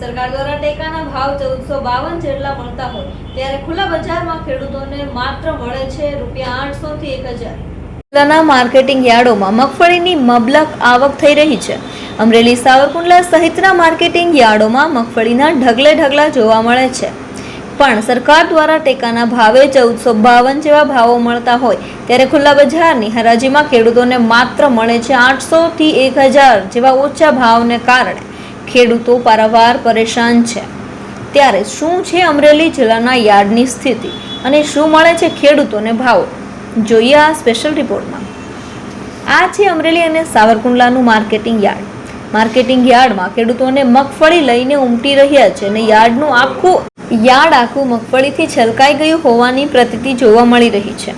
સરકાર દ્વારા ટેકાના ભાવ ચૌદસો બાવન જેટલા મળતા હોય, ત્યારે ખુલ્લા બજારમાં ખેડૂતોને માત્ર મળે છે રૂપિયા આઠસો થી એક હજાર. જિલ્લાના માર્કેટિંગ યાર્ડોમાં મગફળીની મબલક આવક થઈ રહી છે. અમરેલી સાવરકુંડલા સહિતના માર્કેટિંગ યાર્ડોમાં મગફળીના ઢગલે ઢગલા જોવા મળે છે. પણ સરકાર દ્વારા ટેકાના ભાવે ચૌદસો બાવન જેવા ભાવો મળતા હોય, ત્યારે ખુલ્લા બજારની હરાજીમાં ખેડૂતોને માત્ર મળે છે આઠસોથી એક હજાર જેવા ઓછા ભાવને કારણે. ખેડૂતો પારાવાર પરેશાન છે. ત્યારે શું છે અમરેલી જિલ્લાના યાર્ડની સ્થિતિ અને શું મળે છે ખેડૂતોને ભાવો? જોઈએ આ સ્પેશિયલ રિપોર્ટમાં આ છે અમરેલી અને સાવરકુંડલાનું માર્કેટિંગ યાર્ડ. માર્કેટિંગ યાર્ડમાં ખેડૂતોને મગફળી લઈને ઉમટી રહ્યા છે અને યાર્ડનું આખું, યાર્ડ આખું મગફળીથી છલકાઈ ગયું હોવાની પ્રતીતિ જોવા મળી રહી છે.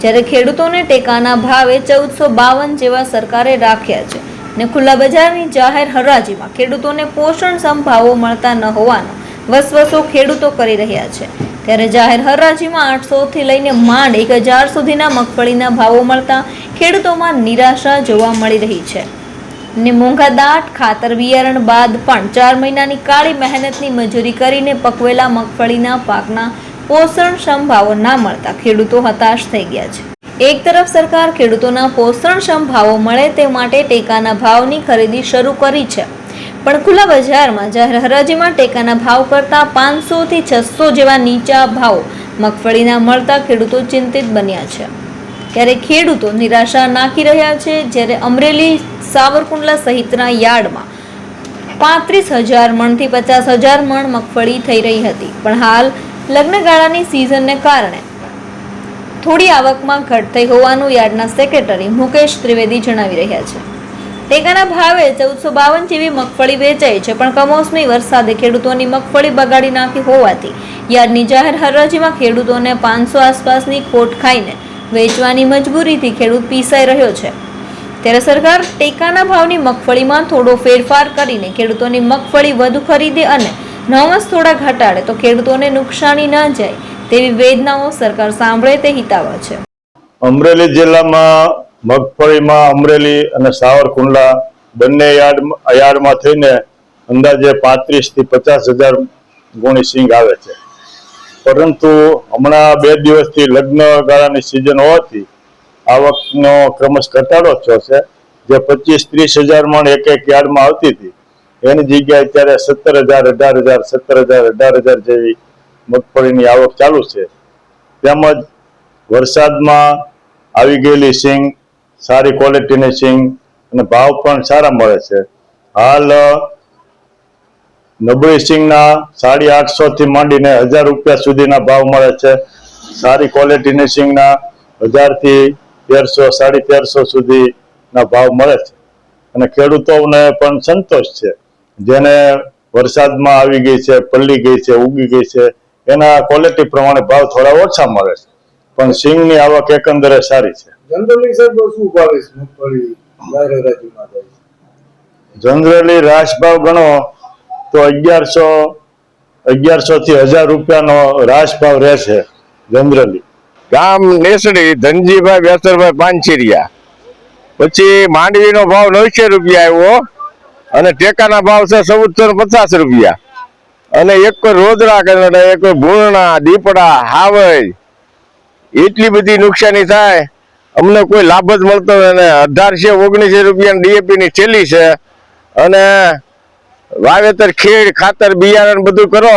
જ્યારે ખેડૂતોને ટેકાના ભાવે ચૌદસો બાવન જેવા સરકારે રાખ્યા છે. ને ખુલ્લા બજારની જાહેર હરાજીમાં ખેડૂતોને પોષણ સંભાવો મળતા ન હોવાનો વસવસો ખેડૂતો કરી રહ્યા છે. ત્યારે જાહેર હરાજીમાં આઠસોથી લઈને માંડ એક હજાર સુધીના મગફળીના ભાવો મળતા ખેડૂતોમાં નિરાશા જોવા મળી રહી છે. ને મોંઘા દાટ, ખાતર બિયારણ બાદ પણ ચાર મહિનાની કાળી મહેનતની મજૂરી કરીને પકવેલા મગફળીના પાકના પોષણ સંભાવો ના મળતા ખેડૂતો હતાશ થઈ ગયા છે. એક તરફ સરકાર ખેડૂતોના પોષણક્ષમ ભાવો મળે તે માટે ટેકાના ભાવની ખરીદી શરૂ કરી છે. પણ ખુલ્લા બજારમાં જાહેર હરાજીમાં ટેકાના ભાવ કરતાં પાંચસોથી છસો જેવા નીચા ભાવ મગફળીના મળતા ખેડૂતો ચિંતિત બન્યા છે. ત્યારે ખેડૂતો નિરાશા નાખી રહ્યા છે જ્યારે અમરેલી સાવરકુંડલા સહિતના યાર્ડમાં પાંત્રીસ હજાર મણથી પચાસ હજાર મણ મગફળી થઈ રહી હતી. પણ હાલ લગ્નગાળાની સિઝનને કારણે થોડી આવકમાં ઘટ થઈ હોવાનું યાર્ડના સેક્રેટરી મુકેશ ત્રિવેદી જણાવી રહ્યા છે. ટેકાના ભાવે ચૌદસો બાવન જેવી મગફળી વેચાઈ છે, પણ કમોસમી વરસાદે ખેડૂતોની મગફળી બગાડી નાખી હોવાથી યાર્ડની જાહેર હરાજીમાં ખેડૂતોને પાંચસો આસપાસની ખોટ ખાઈને વેચવાની મજબૂરીથી ખેડૂત પીસાઈ રહ્યો છે. ત્યારે સરકાર ટેકાના ભાવની મગફળીમાં થોડો ફેરફાર કરીને ખેડૂતોની મગફળી વધુ ખરીદે અને નવસ થોડા ઘટાડે તો ખેડૂતોને નુકસાની ન જાય તેવી વેદનાઓ સરકાર સાંભળે તે હિતાવહ છે. અમરેલી જિલ્લામાં મગફળીમાં અમરેલી અને સાવરકુંડલા બંને યાર્ડ યાર્ડમાં થઈને અંદાજે પાંત્રીસથી પચાસ હજાર ગુણી સિંગ આવે છે. પરંતુ હમણાં બે દિવસથી લગ્ન ગાળાની સિઝન હોવાથી આવકનો ક્રમશ ઘટાડો થયો છે. જે પચીસ ત્રીસ હજાર મણ એક એક યાર્ડમાં આવતી હતી. એની જગ્યાએ અત્યારે સત્તર હજાર અઢાર હજાર, સત્તર હજાર અઢાર હજાર જેવી મગફળીની આવક ચાલુ છે. તેમજ વરસાદમાં આવી ગયેલી સિંગ, સારી ક્વોલિટીની સિંગ અને ભાવ પણ સારા મળે છે. હાલ નબળી સિંગના સાડી આઠસો થી માંડીને હજાર રૂપિયા સુધીના ભાવ મળે છે. સારી ક્વોલિટીની સિંગના હજારથી તેરસો, સાડી તેરસો સુધીના ભાવ મળે છે. અને ખેડૂતોને પણ સંતોષ છે. જેને વરસાદમાં આવી ગઈ છે પલ્લી ગઈ છે, ઉગી ગઈ છે એના ક્વોલિટી પ્રમાણે ભાવ થોડા ઓછા મળે છે. પણ સિંગની આવક એકંદરે સારી છે. જનરલી સાહેબ શું ભાવે છે મગફળી જાહેર જાય જનરલી રાસ ભાવ ગણો તો અગિયારસો અગિયારસો થી હજાર રૂપિયાનો રાસ ભાવ રહેશે જનરલી. ગામ નેસડી ધનજીભાઈ બેસરભાઈ પાંચીરિયા પછી માંડવીનો ભાવ નવસો રૂપિયા આવ્યો અને ટેકાના ભાવ છે ચૌદસો પચાસ રૂપિયા. અને એક કોઈ રોદરા કરે એક કોઈ ભૂરણા દીપડા હાવઈ એટલી બધી નુકસાની થાય. અમને કોઈ લાભ જ મળતો. અને અઢારસો ઓગણીસો રૂપિયા ડીએપી ની છેલ્લી છે. અને વાવેતર ખેડ ખાતર બિયારણ બધું કરો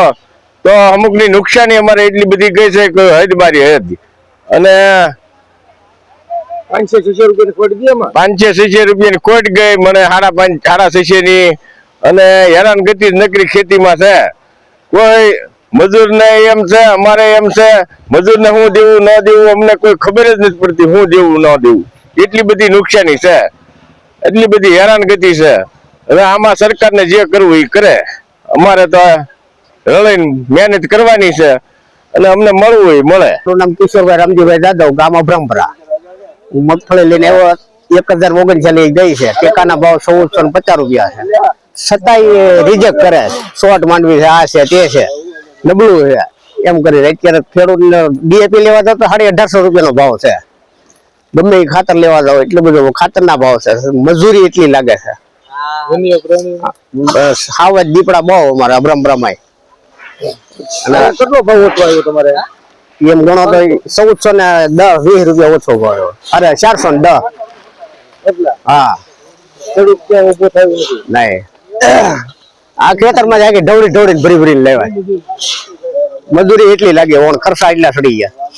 તો અમુકની નુકસાની અમારે એટલી બધી ગઈ છે કે હદ બારી હદ. અને પાંચસો છસો રૂપિયાની ખોટ ગઈ પાંચસો છસો રૂપિયાની ખોટ ગઈ. મને સાડા પાંચ સાડા છસો ની અને હેરાન ગતિ નકરી ખેતીમાં છે. કોઈ મજૂર ને એમ છે, અમારે એમ છે મજૂર ને હું દેવું, ન દેવું, અમને કોઈ ખબર જ નથી પડતી, હું દેવું, ન દેવું. એટલી બધી નુકસાની છે. એટલી બધી હેરાન ગતિ છે. હવે આમાં સરકારને જે કરવું એ કરે. અમારે તો રળીને મહેનત કરવાની છે અને અમને મળવું હોય, મળે. મારું નામ કિશોરભાઈ રામજીભાઈ જાદવ, ગામ અભ્રમપરા. મગફળી લઈને એવો એક હજાર ઓગણચાલીસ ગઈ છે. ટેકાના ભાવ ચૌદસો ને પચાસ રૂપિયા છે. છતાંય રિજેક્ટ કરે શોર્ટ માંડવી છે આ છે તે છે. નબળું છે. એમ કરી અત્યારે ખેડૂત ડીએપી લેવા જાવ તો સાડી અઢારસો રૂપિયાનો ભાવ છે. ગમે એ ખાતર લેવા જાવ એટલું બધું ખાતરના ભાવ છે. મજૂરી એટલી લાગે છે. જ દીપડા બહુ અમારે અબ્રમબ્રમાય અને કેટલો ભાવ ઓછો આવ્યો તમારે? એમ ગણો તો ચૌદસો ને દસ વીસ રૂપિયા ઓછો ગયો અરે ચારસો ને દસ. હા. ખેડૂત ક્યાં ઊભો થયું નહીં. આ ખેતરમાં જાય કે ઢવળી ઢવળીને ભરી ભરીને લેવાય. મજૂરી એટલી લાગે, ઓણ ખર્ચા એટલા સડી ગયા.